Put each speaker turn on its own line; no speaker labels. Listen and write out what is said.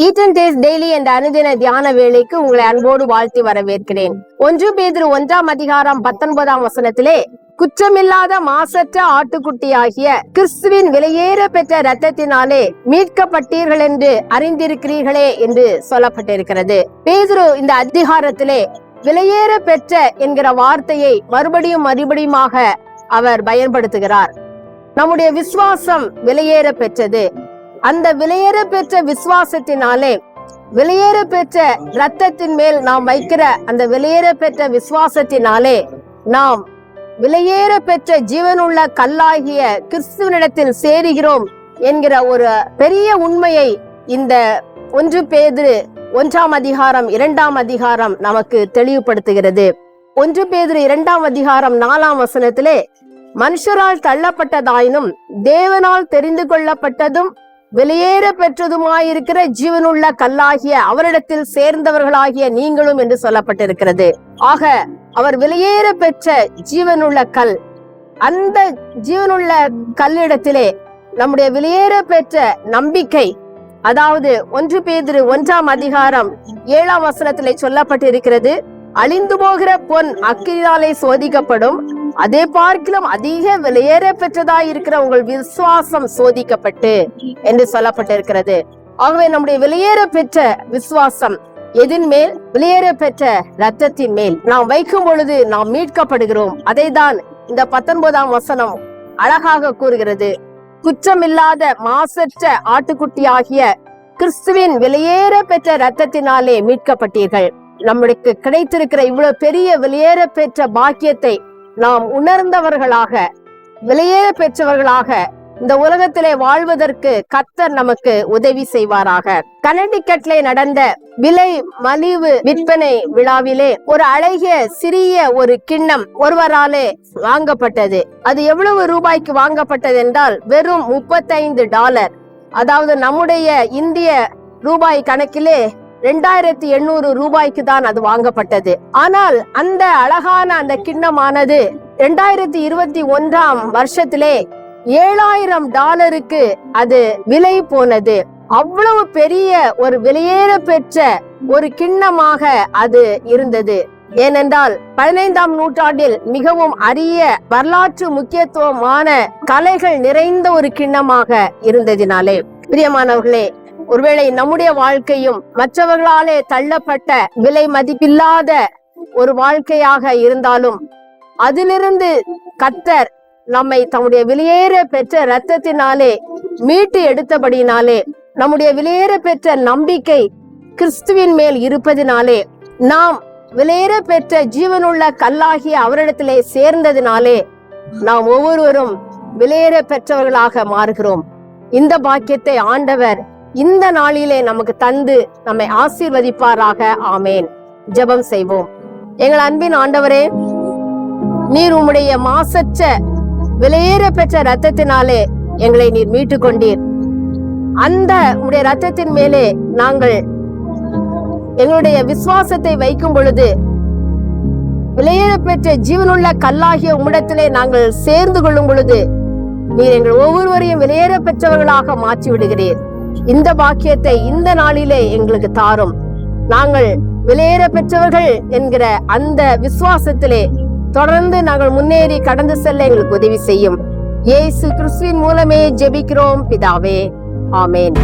Eaten days daily என்ற அனுதின தியான வேலைக்கு உங்களை அன்போடு வாழ்த்தி வரவேற்கிறேன். ஒன்று பேதிரு ஒன்றாம் அதிகாரம் பத்தொன்பதாம் வசனத்திலே குற்றமில்லாத மாசற்ற ஆட்டுக்குட்டியாகிய கிறிஸ்துவின் விலையேற பெற்ற ரத்தத்தினாலே மீட்கப்பட்டீர்கள் என்று அறிந்திருக்கிறீர்களே என்று சொல்லப்பட்டிருக்கிறது. பேதுரு இந்த அதிகாரத்திலே விலையேற பெற்ற என்கிற வார்த்தையை மறுபடியும் மறுபடியுமாக அவர் பயன்படுத்துகிறார். நம்முடைய விசுவாசம் விலையேற பெற்றது. அந்த விலையேற பெற்ற விசுவாசத்தினாலே விலையேற பெற்ற ரத்தத்தின் மேல் நாம் வைக்கிற அந்த விலையேற பெற்ற விசுவாசத்தினாலே நாம் விலையேற பெற்ற ஜீவனுள்ள கல்லாகிய கிறிஸ்துவனிடத்தில் சேருகிறோம் என்கிற ஒரு பெரிய உண்மையை இந்த ஒன்று பேதிரு ஒன்றாம் அதிகாரம் இரண்டாம் அதிகாரம் நமக்கு தெளிவுபடுத்துகிறது. ஒன்று பேதிரு இரண்டாம் அதிகாரம் நாலாம் வசனத்திலே மனுஷரால் தள்ளப்பட்டதாயினும் தேவனால் தெரிந்து கொள்ளப்பட்டதும் வெளியேற பெற்றதுமாயிருக்கிற ஜீவனுள்ள கல்லாகிய அவரிடத்தில் சேர்ந்தவர்களாகிய நீங்களும் என்று சொல்லப்பட்டிருக்கிறது. ஆக அவர் வெளியேற பெற்ற ஜீவனுள்ள கல் அந்த ஜீவனுள்ள கல்லிடத்திலே நம்முடைய வெளியேற பெற்ற நம்பிக்கை அதாவது ஒன்று பேதிரு ஒன்றாம் அதிகாரம் ஏழாம் வசனத்திலே சொல்லப்பட்டிருக்கிறது அழிந்து போகிற பொன் அக்கினாலே சோதிக்கப்படும் அதே பார்க்கிலும் அதிக விலையேற பெற்றதாய் இருக்கிற உங்கள் விசுவாசம் சோதிக்கப்பட்டு என்று சொல்லப்பட்டிருக்கிறது. ஆகவே நம்முடைய வெளியேற பெற்ற விசுவாசம் எதின் மேல்? வெளியேற பெற்ற ரத்தத்தின் மேல். நாம் வைக்கும் பொழுது நாம் மீட்கப்படுகிறோம். அதை தான் இந்த பத்தொன்பதாம் வசனம் அழகாக கூறுகிறது. குற்றமில்லாத மாசற்ற ஆட்டுக்குட்டியாகிய கிறிஸ்துவின் வெளியேற பெற்ற ரத்தத்தினாலே மீட்கப்பட்டீர்கள். நம்மளுக்கு கிடைத்திருக்கிற இவ்வளவு பெரிய வெளியேற பெற்ற பாக்கியத்தை நாம் உணர்ந்தவர்களாக விலையே பெற்றவர்களாக இந்த உலகத்திலே வாழ்வதற்கு கத்தர் நமக்கு உதவி செய்வாராக. கனடிக்கட்லே நடந்த விலை மலிவு விற்பனை விழாவிலே ஒரு அழகிய சிறிய ஒரு கிண்ணம் ஒருவராலே வாங்கப்பட்டது. அது எவ்வளவு ரூபாய்க்கு வாங்கப்பட்டது என்றால் வெறும் முப்பத்தைந்து டாலர். அதாவது நம்முடைய இந்திய ரூபாய் கணக்கிலே ரெண்டாயிரத்தி எண்ணூறு ரூபாய்க்கு தான் அது வாங்கப்பட்டது. ஆனால் அந்த அழகான அந்த கிண்ணமானது ரெண்டாயிரத்தி இருபத்தி ஒன்றாம் வருஷத்திலே ஏழாயிரம் டாலருக்கு அது விலை போனது. அவ்வளவு பெரிய ஒரு விலையேற பெற்ற ஒரு கிண்ணமாக அது இருந்தது. ஏனென்றால் பதினைந்தாம் நூற்றாண்டில் மிகவும் அரிய வரலாற்று முக்கியத்துவமான கலைகள் நிறைந்த ஒரு கிண்ணமாக இருந்ததினாலே. பிரியமானவர்களே ஒருவேளை நம்முடைய வாழ்க்கையும் மற்றவர்களாலே தள்ளப்பட்ட விலை மதிப்பில்லாத ஒரு வாழ்க்கையாக இருந்தாலும் அதிலிருந்து கத்தர் நம்மை தம்முடைய விலையேற பெற்ற இரத்தத்தினாலே மீட்டு எடுத்தபடினாலே நம்முடைய விலையேற பெற்ற நம்பிக்கை கிறிஸ்துவின் மேல் இருப்பதினாலே நாம் விலையேற பெற்ற ஜீவனுள்ள கல்லாகிய அவரிடத்திலே சேர்ந்ததினாலே நாம் ஒவ்வொருவரும் விலையேற பெற்றவர்களாக மாறுகிறோம். இந்த பாக்கியத்தை ஆண்டவர் இந்த நாளிலே நமக்கு தந்து நம்மை ஆசீர்வதிப்பாராக. ஆமேன். ஜெபம் செய்வோம். எங்கள் அன்பின் ஆண்டவரே நீர் உம்முடைய மாசற்ற விலையேற பெற்ற ரத்தத்தினாலே எங்களை நீர் மீட்டு கொண்டீர் அந்த உடைய ரத்தத்தின் மேலே நாங்கள் எங்களுடைய விசுவாசத்தை வைக்கும் பொழுது விலையேற பெற்ற ஜீவனுள்ள கல்லாகிய உம்மிடத்திலே நாங்கள் சேர்ந்து கொள்ளும் பொழுது நீர் எங்கள் ஒவ்வொருவரையும் விலையேற பெற்றவர்களாக மாற்றி விடுகிறீர் இந்த பாக்கியத்தை இந்த நாளிலே எங்களுக்கு தாரும். நாங்கள் வெளியேற பெற்றவர்கள் என்கிற அந்த விசுவாசத்திலே தொடர்ந்து நாங்கள் முன்னேறி கடந்து செல்ல எங்களுக்கு உதவி செய்யும். இயேசு கிறிஸ்துவின் மூலமே ஜெபிக்கிறோம் பிதாவே. ஆமேன்.